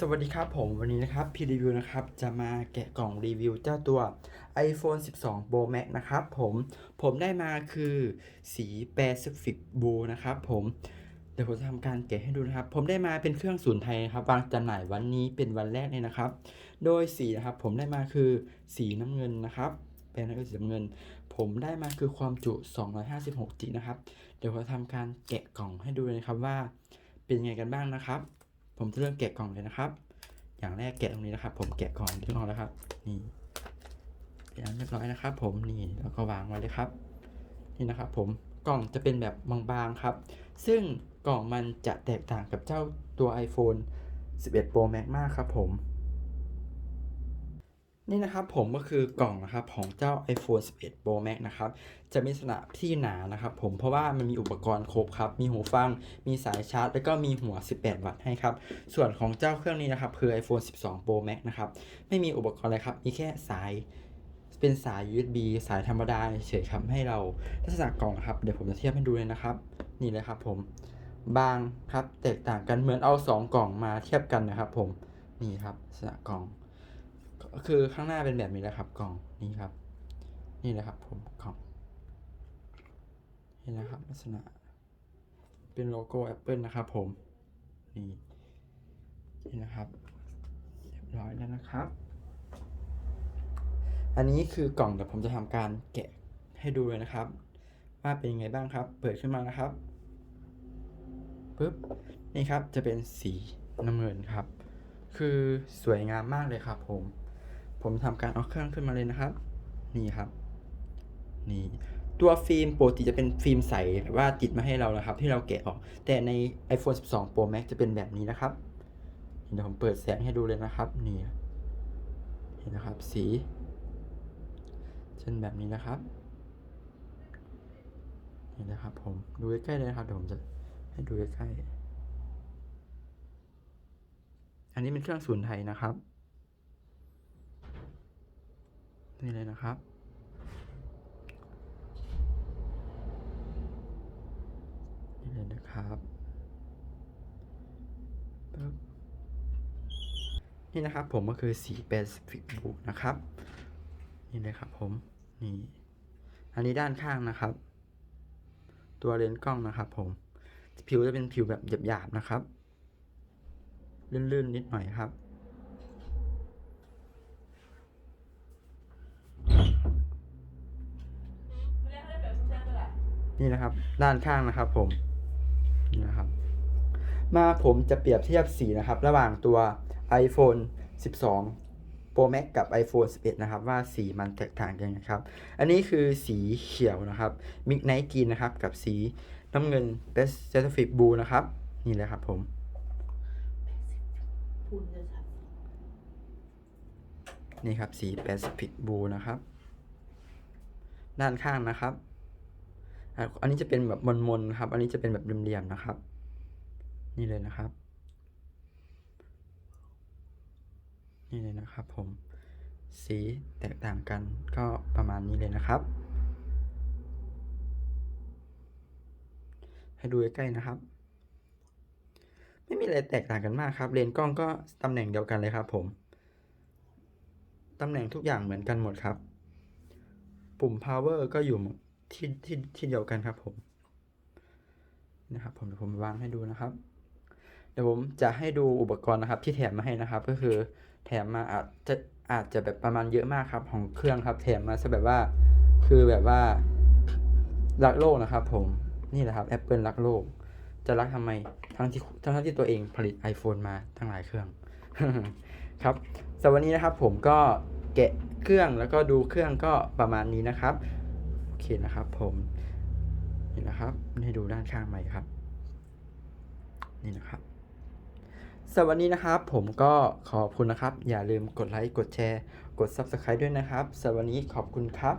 สวัสดีครับผมวันนี้นะครับพีรีวิวนะครับจะมาแกะกล่องรีวิวเจ้าตัว iPhone 12 Pro Max นะครับผมผมได้มาคือสี Pacific Blue นะครับผมเดี๋ยวผมจะทำการแกะให้ดูนะครับ ผมได้มาเป็นเครื่องศูนย์ไทยนะครับวางจำหน่ายวันนี้เป็นวันแรกเลยนะครับ โดยสีนะครับผมได้มาคือสีน้ำเงินนะครับเป็นสีน้ำเงิน ผมได้มาคือความจุ 256 G นะครับ เดี๋ยวผมจะทำการแกะกล่องให้ดูเลยนะครับว่าเป็นยังไงกันบ้างนะครับ ผมจะเริ่มแกะกล่องเลยนะครับ อย่างแรกแกะตรงนี้นะครับ ผมแกะกล่องเรียบร้อยแล้วครับ นี่อย่างเรียบร้อยนะครับ ผมนี่แล้วก็วางไว้เลยครับ นี่นะครับ ผมกล่องจะเป็นแบบบางๆครับ ซึ่งกล่องมันจะแตกต่างกับเจ้าตัว iPhone 11 Pro Max มากครับผม นี่นะครับผมก็คือกล่องนะครับของเจ้า iPhone 11 Pro Max นะครับจะมีลักษณะที่หนานะครับผมเพราะว่ามันมีอุปกรณ์ครบครับ มีหูฟัง มีสายชาร์จ แล้วก็มีหัว 18 วัตต์ให้ครับ ส่วนของเจ้าเครื่องนี้นะครับคือ iPhone 12 Pro Max นะครับไม่มีอุปกรณ์อะไรครับ มีแค่สายเป็นสาย USB สายธรรมดาเฉยครับให้เราลักษณะกล่องนะครับเดี๋ยวผมจะเทียบให้ดูเลยนะครับ นี่เลยครับผมบางครับแตกต่างกันเหมือนเอา 2 กล่องมาเทียบกันนะครับ ผมนี่ครับลักษณะกล่อง ก็คือข้างหน้าเป็นแบบนี้แหละครับกล่องนี่ครับ นี่แหละครับผมกล่องนี่นะครับลักษณะ เป็นโลโก้ Apple นะครับผม นี่นี่นะครับเรียบร้อยแล้วนะครับ อันนี้คือกล่องเดี๋ยวผมจะทำการแกะให้ดูเลยนะครับ ว่าเป็นยังไงบ้างครับ เปิดขึ้นมานะครับปึ๊บนี่ครับจะเป็นสีน้ำเงินครับ คือสวยงามมากเลยครับผม ผมทำการเอาเครื่องขึ้นมาเลยนะครับ นี่ครับ นี่ตัวฟิล์มปกติจะเป็นฟิล์มใสว่าติดมาให้เรานะครับ ที่เราแกะออก แต่ใน iPhone 12 Pro Max จะเป็นแบบนี้นะครับเดี๋ยวผมเปิดแสงให้ดูเลยนะครับ นี่เห็นนะครับ สี เช่นแบบนี้นะครับนี่นะครับ ผมดูใกล้ๆเลยนะครับเดี๋ยวผมจะให้ดูใกล้ๆอันนี้เป็นเครื่องศูนย์ไทยนะครับ นี่เลยนะครับ นี่เลยนะครับปึ๊บนี่นะครับผมก็คือสี Pacific Blue นะครับ นี่เลยครับผมนี่ อันนี้ด้านข้างนะครับ ตัวเลนส์กล้องนะครับ ผม ผิวจะเป็นผิวแบบหยาบๆนะครับ ลื่นๆนิดหน่อยครับ นี่นะครับ ด้านข้างนะครับผมนี่นะครับ มาผมจะเปรียบเทียบสีนะครับ ระหว่างตัว iPhone 12 Pro Max กับ iPhone 11 นะครับ ว่าสีมันแตกต่างกันยังไงครับ อันนี้คือสีเขียวนะครับ Midnight Green นะครับ กับสีน้ำเงิน Pacific Blue นะครับ นี่เลยครับผมนี่ครับสี Pacific Blue นะครับ ด้านข้างนะครับ อันนี้จะเป็นแบบมนๆครับ อันนี้จะเป็นแบบเหลี่ยมๆนะครับ นี่เลยนะครับ นี่เลยนะครับ ผม สีแตกต่างกันก็ประมาณนี้เลยนะครับ ให้ดูใกล้ๆนะครับไม่มีอะไรแตกต่างกันมากครับ เลนส์กล้องก็ตำแหน่งเดียวกันเลยครับผม ตำแหน่งทุกอย่างเหมือนกันหมดครับ ปุ่ม power ก็อยู่ ที่ที่ที่เดียวกันครับผมนะครับผมเดี๋ยวผมวางให้ดูนะครับ เดี๋ยวผมจะให้ดูอุปกรณ์นะครับ ที่แถมมาให้นะครับ ก็คือแถมมาอาจจะอาจจะแบบประมาณเยอะมากครับ ของเครื่องครับ แถมมาซะแบบว่า คือแบบว่ารักโลกนะครับ ผมนี่แหละครับ Apple รักโลก จะรักทำไมทั้งที่ทั้งที่ตัวเองผลิต iPhone มาทั้งหลายเครื่องครับสำหรับวันนี้นะครับ ผมก็แกะเครื่องแล้วก็ดูเครื่องก็ประมาณนี้นะครับ เคนะครับผมนี่นะครับให้ดูด้านข้างใหม่ครับ นี่นะครับสำหรับวันนี้นะครับผมก็ขอบคุณนะครับ อย่าลืมกดไลค์กดแชร์ กด Subscribe ด้วยนะครับสำหรับวันนี้ขอบคุณครับ